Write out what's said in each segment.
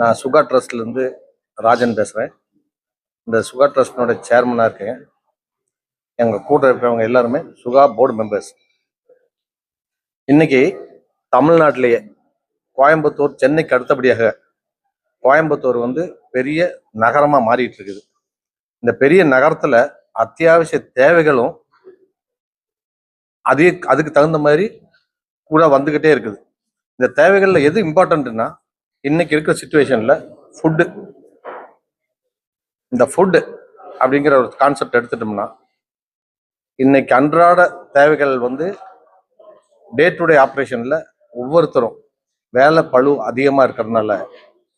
நான் சுகா ட்ரஸ்ட்லேருந்து ராஜன் பேசுகிறேன் இந்த சுகா ட்ரஸ்டினோட சேர்மனாக இருக்கேன். எங்கள் கூட இருக்கிறவங்க எல்லாருமே சுகா போர்டு மெம்பர்ஸ் இன்னைக்கு தமிழ்நாட்டிலேயே கோயம்புத்தூர் சென்னைக்கு அடுத்தபடியாக கோயம்புத்தூர் வந்து பெரிய நகரமாக மாறிட்டு இருக்குது இந்த பெரிய நகரத்தில் அத்தியாவசிய தேவைகளும் அதே அதுக்கு தகுந்த மாதிரி கூட வந்துக்கிட்டே இருக்குது. இந்த தேவைகளில் எது இம்பார்ட்டன்ட்னா இன்னைக்கு இருக்கிற சுச்சுவேஷனில் ஃபுட்டு இந்த ஃபுட்டு அப்படிங்கிற ஒரு கான்செப்ட் எடுத்துட்டோம்னா இன்னைக்கு அன்றாட தேவைகள் வந்து டே டு டே ஆப்ரேஷனில் ஒவ்வொருத்தரும் வேலை பளு அதிகமாக இருக்கிறதுனால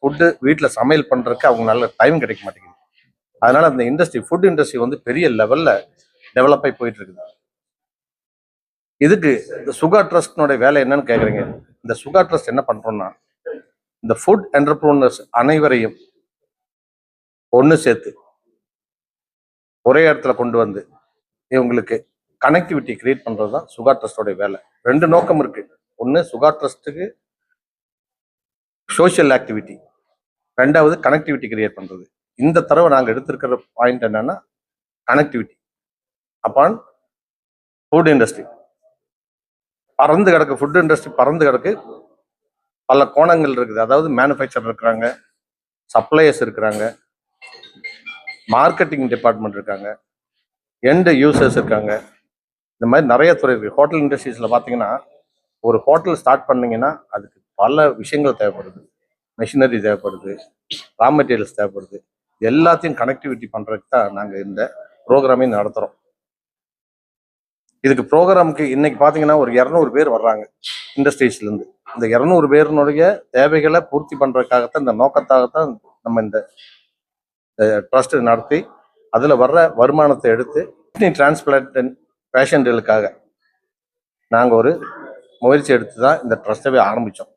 ஃபுட்டு வீட்டில் சமையல் பண்ணுறதுக்கு அவங்க நல்ல டைம் கிடைக்க மாட்டேங்குது. அதனால அந்த இண்டஸ்ட்ரி ஃபுட் இண்டஸ்ட்ரி வந்து பெரிய லெவலில் டெவலப் ஆகி போயிட்டு இருக்குது. இதுக்கு இந்த சுகா ட்ரஸ்டினுடைய வேலை என்னன்னு கேட்குறீங்க இந்த சுகா ட்ரஸ்ட் என்ன பண்ணுறோன்னா இந்த ஃபுட் என்டர்பிரோனர்ஸ் அனைவரையும் ஒன்று சேர்த்து ஒரே இடத்துல கொண்டு வந்து இவங்களுக்கு கனெக்டிவிட்டி கிரியேட் பண்ணுறது தான் சுகா ட்ரஸ்டோடைய வேலை. ரெண்டு நோக்கம் இருக்கு. ஒன்று சுகா ட்ரஸ்ட்டுக்கு சோஷியல் ஆக்டிவிட்டி ரெண்டாவது கனெக்டிவிட்டி கிரியேட் பண்ணுறது இந்த தடவை நாங்கள் எடுத்திருக்கிற பாயிண்ட் என்னன்னா கனெக்டிவிட்டி அப்பான் ஃபுட் இண்டஸ்ட்ரி பறந்து கிடக்கு ஃபுட் இண்டஸ்ட்ரி பறந்து கிடக்கு பல கோணங்கள் இருக்குது. அதாவது மேனுஃபேக்சர் இருக்கிறாங்க சப்ளையர்ஸ் இருக்கிறாங்க மார்க்கெட்டிங் டிபார்ட்மெண்ட் இருக்காங்க எண்டு யூசர்ஸ் இருக்காங்க. இந்த மாதிரி நிறைய துறை இருக்குது ஹோட்டல் இண்டஸ்ட்ரீஸில் பார்த்தீங்கன்னா ஒரு ஹோட்டல் ஸ்டார்ட் பண்ணிங்கன்னா அதுக்கு பல விஷயங்கள் தேவைப்படுது. மெஷினரி தேவைப்படுது ரா மெட்டீரியல்ஸ் தேவைப்படுது. எல்லாத்தையும் கனெக்டிவிட்டி பண்ணுறதுக்கு தான் நாங்கள் இந்த ப்ரோக்ராமே நடத்துகிறோம் இதுக்கு ப்ரோக்ராமுக்கு இன்னைக்கு பார்த்தீங்கன்னா ஒரு இரநூறு பேர் வர்றாங்க இண்டஸ்ட்ரீஸ்லேருந்து இந்த இரநூறு பேருனுடைய தேவைகளை பூர்த்தி பண்ணுறதுக்காகத்தான் இந்த நோக்கத்தாகத்தான் நம்ம இந்த ட்ரஸ்ட் நடத்தி அதில் வர்ற வருமானத்தை எடுத்து கிட்னி டிரான்ஸ்பிளான்ட் பேஷண்ட்டுகளுக்காக நாங்கள் ஒரு முயற்சி எடுத்து தான் இந்த ட்ரஸ்ட்டவே ஆரம்பித்தோம்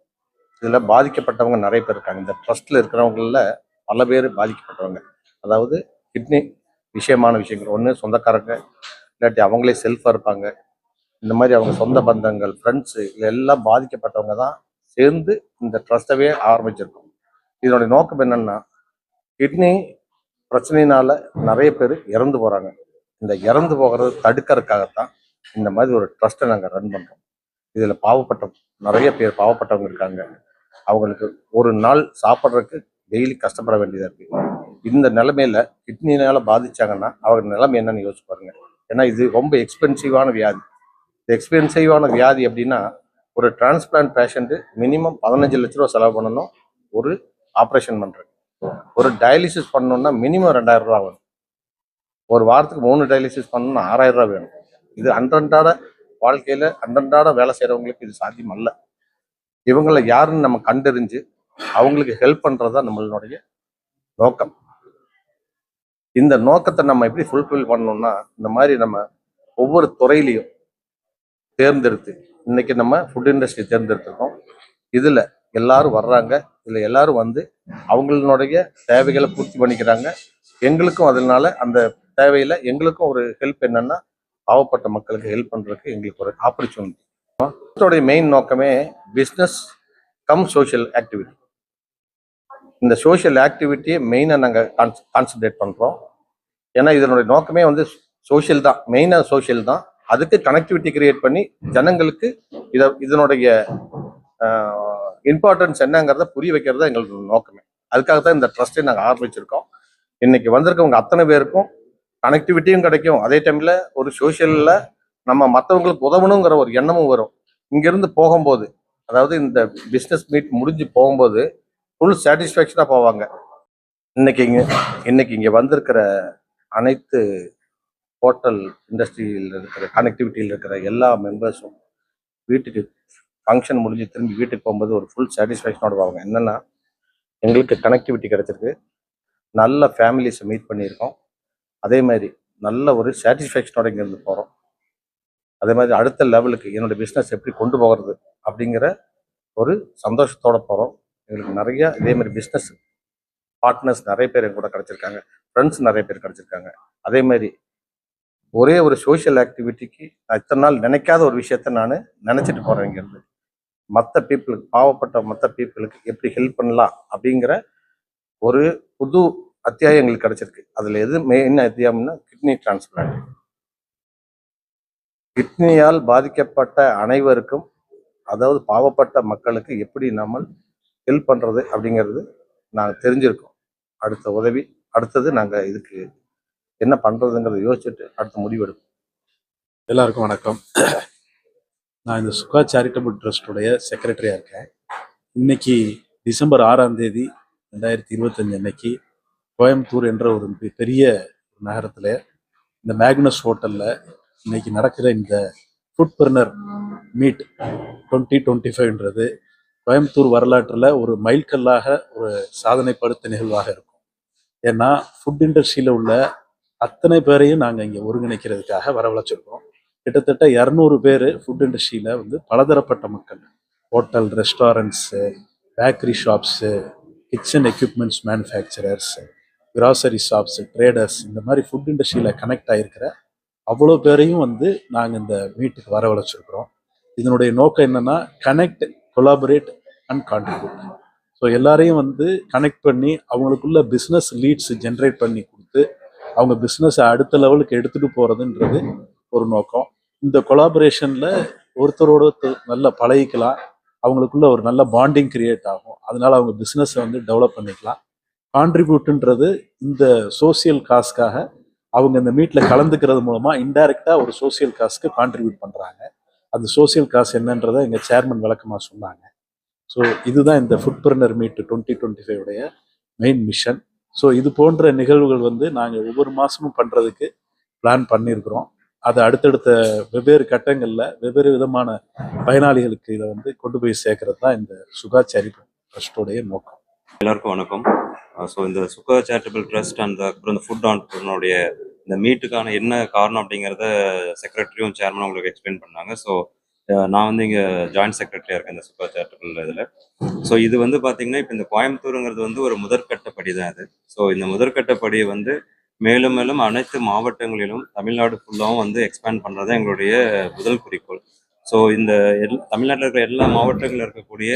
இதில் பாதிக்கப்பட்டவங்க நிறைய பேர் இருக்காங்க. இந்த ட்ரஸ்ட்டில் இருக்கிறவங்களில் பல பேர் பாதிக்கப்பட்டவங்க. அதாவது கிட்னி விஷயமான விஷயங்கள். ஒன்று சொந்தக்காரங்க இல்லாட்டி அவங்களே செல்ஃபாக இருப்பாங்க. இந்த மாதிரி அவங்க சொந்த பந்தங்கள் ஃப்ரெண்ட்ஸு இதில் எல்லாம் பாதிக்கப்பட்டவங்க தான் சேர்ந்து இந்த ட்ரஸ்ட்டவே ஆரம்பிச்சிருக்கோம். இதனுடைய நோக்கம் என்னன்னா கிட்னி பிரச்சனையினால நிறைய பேர் இறந்து போகிறாங்க இந்த இறந்து போகிறது தடுக்கிறதுக்காகத்தான் இந்த மாதிரி ஒரு ட்ரஸ்ட்டை நாங்கள் ரன் பண்ணுறோம் இதில் பாவப்பட்ட நிறைய பேர் பாவப்பட்டவங்க இருக்காங்க. அவங்களுக்கு ஒரு நாள் சாப்பிட்றதுக்கு டெய்லி கஷ்டப்பட வேண்டியதாக இருக்குது இந்த நிலமையில கிட்னினால பாதிச்சாங்கன்னா அவங்க நிலைமை என்னன்னு யோசிச்சு பாருங்க. ஏன்னா இது ரொம்ப எக்ஸ்பென்சிவான வியாதி. எக்ஸ்பென்சிவான வியாதி அப்படின்னா ஒரு டிரான்ஸ்பிளான்ட் பேஷண்ட்டு மினிமம் பதினஞ்சு லட்ச ரூபா செலவு பண்ணணும். ஒரு ஆப்ரேஷன் பண்ணுறது ஒரு டயாலிசிஸ் பண்ணணும்னா மினிமம் ரெண்டாயிரம் ரூபா வரும் ஒரு வாரத்துக்கு மூணு டயாலிசிஸ் பண்ணணும்னா ஆறாயிரம் ரூபா வேணும். இது அன்றன்றாட வாழ்க்கையில் அன்றன்றாட வேலை செய்யறவங்களுக்கு இது சாத்தியம் அல்ல இவங்களை யாருன்னு நம்ம கண்டறிஞ்சு அவங்களுக்கு ஹெல்ப் பண்றது தான் நம்மளுடைய நோக்கம். இந்த நோக்கத்தை நம்ம எப்படி ஃபுல்ஃபில் பண்ணணும்னா இந்த மாதிரி நம்ம ஒவ்வொரு துறையிலையும் தேர்ந்தெடுத்து இன்னைக்கு நம்ம ஃபுட் இண்டஸ்ட்ரி தேர்ந்தெடுத்திருக்கோம். இதில் எல்லாரும் வர்றாங்க. இதில் எல்லாரும் வந்து அவங்களுடைய தேவைகளை பூர்த்தி பண்ணிக்கிறாங்க. எங்களுக்கும் அதனால அந்த தேவையில் எங்களுக்கும் ஒரு ஹெல்ப் என்னன்னா பாவப்பட்ட மக்களுக்கு ஹெல்ப் பண்ணுறதுக்கு எங்களுக்கு ஒரு ஆப்பர்ச்சுனிட்டி மெயின் நோக்கமே பிஸ்னஸ் கம் சோஷியல் ஆக்டிவிட்டி இந்த சோஷியல் ஆக்டிவிட்டியை மெயினாக நாங்கள் கான்சன்ட்ரேட் பண்ணுறோம் ஏன்னா இதனுடைய நோக்கமே வந்து சோஷியல் தான். மெயினாக சோஷியல் தான். அதுக்கு கனெக்டிவிட்டி கிரியேட் பண்ணி ஜனங்களுக்கு இதை இதனுடைய இம்பார்ட்டன்ஸ் என்னங்கிறத புரிய வைக்கிறது தான் எங்களோட நோக்கமே. அதுக்காக தான் இந்த ட்ரஸ்ட்டை நாங்கள் ஆரம்பிச்சிருக்கோம். இன்னைக்கு வந்திருக்கவங்க அத்தனை பேருக்கும் கனெக்டிவிட்டியும் கிடைக்கும். அதே டைமில் ஒரு சோஷியலில் நம்ம மற்றவங்களுக்கு உதவணுங்கிற ஒரு எண்ணமும் வரும். இங்கேருந்து போகும்போது அதாவது இந்த பிஸ்னஸ் மீட் முடிஞ்சு போகும்போது ஃபுல் சாட்டிஸ்ஃபேக்ஷனாக போவாங்க. இன்னைக்கு இங்கே இன்னைக்கு இங்கே வந்திருக்கிற அனைத்து ஹோட்டல் இண்டஸ்ட்ரியில் இருக்கிற கனெக்டிவிட்டியில் இருக்கிற எல்லா மெம்பர்ஸும் வீட்டுக்கு ஃபங்க்ஷன் முடிஞ்சு திரும்பி வீட்டுக்கு போகும்போது ஒரு ஃபுல் சாட்டிஸ்ஃபேக்ஷனோட வாங்க என்னன்னா எங்களுக்கு கனெக்டிவிட்டி கிடைச்சிருக்கு. நல்ல ஃபேமிலிஸை மீட் பண்ணியிருக்கோம். அதே மாதிரி நல்ல ஒரு சாட்டிஸ்ஃபேக்ஷனோட இங்கேருந்து போகிறோம் அதே மாதிரி அடுத்த லெவலுக்கு என்னோட பிஸ்னஸ் எப்படி கொண்டு போகிறது அப்படிங்கிற ஒரு சந்தோஷத்தோடு போகிறோம் எங்களுக்கு நிறைய இதே மாதிரி பிஸ்னஸ் பார்ட்னர்ஸ் நிறைய பேர் என் கூட கிடச்சிருக்காங்க. ஃப்ரெண்ட்ஸ் நிறைய பேர் கிடச்சிருக்காங்க. அதே மாதிரி ஒரே ஒரு சோஷியல் ஆக்டிவிட்டிக்கு நான் இத்தனை நாள் நினைக்காத ஒரு விஷயத்த நான் நினச்சிட்டு போகிறேன் இங்கேருந்து. மற்ற பீப்புளுக்கு பாவப்பட்ட மற்ற பீப்புளுக்கு எப்படி ஹெல்ப் பண்ணலாம் அப்படிங்கிற ஒரு புது அத்தியாயம் எங்களுக்கு கிடச்சிருக்கு. அதில் எது மெயின் அத்தியாயம்னா கிட்னி டிரான்ஸ்பிளான்ட் கிட்னியால் பாதிக்கப்பட்ட அனைவருக்கும் அதாவது பாவப்பட்ட மக்களுக்கு எப்படி நம்ம ஹெல்ப் பண்ணுறது அப்படிங்கிறது நாங்கள் தெரிஞ்சிருக்கோம். அடுத்த உதவி அடுத்தது நாங்கள் இதுக்கு என்ன பண்ணுறதுங்கிறத யோசிச்சுட்டு அடுத்த முடிவெடுப்போம். எல்லாருக்கும் வணக்கம். நான் இந்த சுகா சேரிட்டபிள் ட்ரஸ்டுடைய செக்ரட்டரியாக இருக்கேன். இன்னைக்கு டிசம்பர் ஆறாம் தேதி ரெண்டாயிரத்தி இருபத்தஞ்சு அன்னைக்கு கோயம்புத்தூர் என்ற ஒரு பெரிய நகரத்தில் இந்த மேக்னஸ் ஹோட்டலில் இன்னைக்கு நடக்கிற இந்த food burner meet twenty twenty ஃபைவ்ன்றது Coimbatore வரலாற்றில் ஒரு மைல்கல்லாக ஒரு சாதனை படுத்த நிகழ்வாக இருக்கும். ஏன்னா ஃபுட் இண்டஸ்ட்ரியில் உள்ள அத்தனை பேரையும் நாங்கள் இங்கே ஒருங்கிணைக்கிறதுக்காக வரவழைச்சிருக்கோம். கிட்டத்தட்ட இரநூறு பேர் ஃபுட் இண்டஸ்ட்ரியில் வந்து பலதரப்பட்ட மக்கள். Hotel restaurants bakery shops kitchen equipments manufacturers grocery shops traders இந்த மாதிரி ஃபுட் இண்டஸ்ட்ரியில் கனெக்ட் ஆகிருக்கிற அவ்வளோ பேரையும் வந்து நாங்கள் இந்த மீட்டுக்கு வரவழைச்சிருக்கிறோம். இதனுடைய நோக்கம் என்னன்னா connect collaborate and contribute so எல்லாரையும் வந்து கனெக்ட் பண்ணி அவங்களுக்குள்ள பிஸ்னஸ் லீட்ஸ் ஜென்ரேட் பண்ணி கொடுத்து அவங்க பிஸ்னஸை அடுத்த லெவலுக்கு எடுத்துகிட்டு போகிறதுன்றது ஒரு நோக்கம். இந்த கொலாபரேஷனில் ஒருத்தரோட நல்ல நல்லா பழகிக்கலாம். அவங்களுக்குள்ள ஒரு நல்ல பாண்டிங் கிரியேட் ஆகும். அதனால் அவங்க பிஸ்னஸை வந்து டெவலப் பண்ணிக்கலாம். கான்ட்ரிபியூட்டுன்றது இந்த சோசியல் காஸ்க்காக அவங்க இந்த மீட்டில் கலந்துக்கிறது மூலமாக இன்டைரக்டாக ஒரு சோசியல் காஸ்க்கு கான்ட்ரிபியூட் பண்ணுறாங்க அந்த சோசியல் காஸ் என்னன்றதை எங்கள் சேர்மன் விளக்கமாக சொன்னாங்க. ஸோ இதுதான் இந்த food burner meet twenty twenty five உடைய மெயின் மிஷன் ஸோ இது போன்ற நிகழ்வுகள் வந்து நாங்கள் ஒவ்வொரு மாதமும் பண்ணுறதுக்கு பிளான் பண்ணியிருக்கிறோம். அது அடுத்தடுத்த வெவ்வேறு கட்டங்களில் வெவ்வேறு விதமான பயனாளிகளுக்கு இதை வந்து கொண்டு போய் சேர்க்கறது தான் இந்த சுகா சேரிட்டபிள் ட்ரஸ்டோடைய நோக்கம். எல்லாருக்கும் வணக்கம். ஸோ இந்த சுகா சேரிட்டபிள் ட்ரஸ்ட் அண்ட் அப்புறம் இந்த ஃபுட் ஆண்டர்னுடைய இந்த மீட்டுக்கான என்ன காரணம் அப்படிங்கிறத செக்ரட்டரியும் சேர்மனும் உங்களுக்கு எக்ஸ்பிளைன் பண்ணாங்க. ஸோ நான் வந்து இங்கே ஜாயின்ட் செக்ரட்டரியாக இருக்கேன் இந்த சூப்பர் சேரிட்டபிள் இதில். ஸோ இது வந்து பார்த்தீங்கன்னா இப்போ இந்த கோயம்புத்தூருங்கிறது வந்து ஒரு முதற்கட்ட படி தான் இது. ஸோ இந்த முதற்கட்ட படியை வந்து மேலும் மேலும் அனைத்து மாவட்டங்களிலும் தமிழ்நாடு ஃபுல்லாகவும் வந்து எக்ஸ்பேண்ட் பண்ணுறது எங்களுடைய முதல் குறிக்கோள். ஸோ இந்த எல் தமிழ்நாட்டில் இருக்கிற எல்லா மாவட்டங்களில் இருக்கக்கூடிய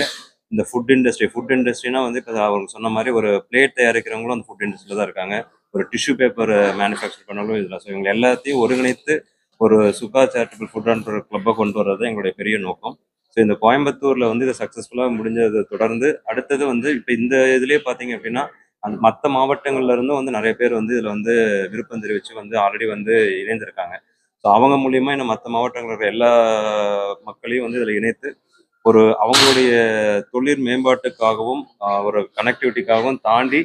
இந்த ஃபுட் இண்டஸ்ட்ரி ஃபுட் இண்டஸ்ட்ரினா வந்து இப்போ அவங்க சொன்ன மாதிரி ஒரு பிளேட் தயாரிக்கிறவங்களும் அந்த ஃபுட் இண்டஸ்ட்ரியில் தான் இருக்காங்க. ஒரு டிஷ்யூ பேப்பர் மேனுஃபேக்சர் பண்ணவங்களும் இதில். ஸோ இவங்க எல்லாத்தையும் ஒருங்கிணைத்து ஒரு சுகா சேரிட்டபிள் ஃபுட் அண்ட் கிளப்பை கொண்டு வர்றது எங்களுடைய பெரிய நோக்கம். ஸோ இந்த கோயம்புத்தூரில் வந்து இதை சக்ஸஸ்ஃபுல்லாக முடிஞ்சதை தொடர்ந்து அடுத்தது வந்து இப்போ இந்த இதுலேயே பார்த்தீங்க அப்படின்னா அந்த மற்ற மாவட்டங்கள்ல இருந்தும் வந்து நிறைய பேர் வந்து இதில் வந்து விருப்பம் தெரிவித்து வந்து ஆல்ரெடி வந்து இணைந்திருக்காங்க. ஸோ அவங்க மூலியமாக இன்னும் மற்ற மாவட்டங்களில் இருக்கிற எல்லா மக்களையும் வந்து இதில் இணைத்து ஒரு அவங்களுடைய தொழில் மேம்பாட்டுக்காகவும் ஒரு கனெக்டிவிட்டிக்காகவும் தாண்டி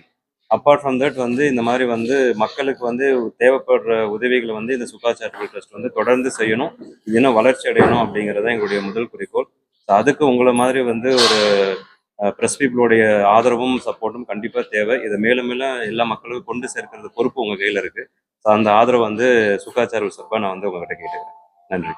அப்பார்ட் ஃப்ரம் தட் வந்து இந்த மாதிரி வந்து மக்களுக்கு வந்து தேவைப்படுற உதவிகளை வந்து இந்த சுகா சேரிட்டபிள் ட்ரஸ்ட் வந்து தொடர்ந்து செய்யணும். இது இன்னும் வளர்ச்சி அடையணும் அப்படிங்கிறது தான் எங்களுடைய முதல் குறிக்கோள். ஸோ அதுக்கு உங்களை மாதிரி வந்து ஒரு ப்ரெஸ் பீப்புளுடைய ஆதரவும் சப்போர்ட்டும் கண்டிப்பாக தேவை. இதை மேலும் மேலும் எல்லா மக்களுக்கும் கொண்டு சேர்க்கிறது பொறுப்பு உங்கள் கையில் இருக்குது ஸோ அந்த ஆதரவு வந்து சுகாச்சார சார்பாக நான் வந்து உங்கள்கிட்ட கேட்டுக்கிறேன். நன்றி.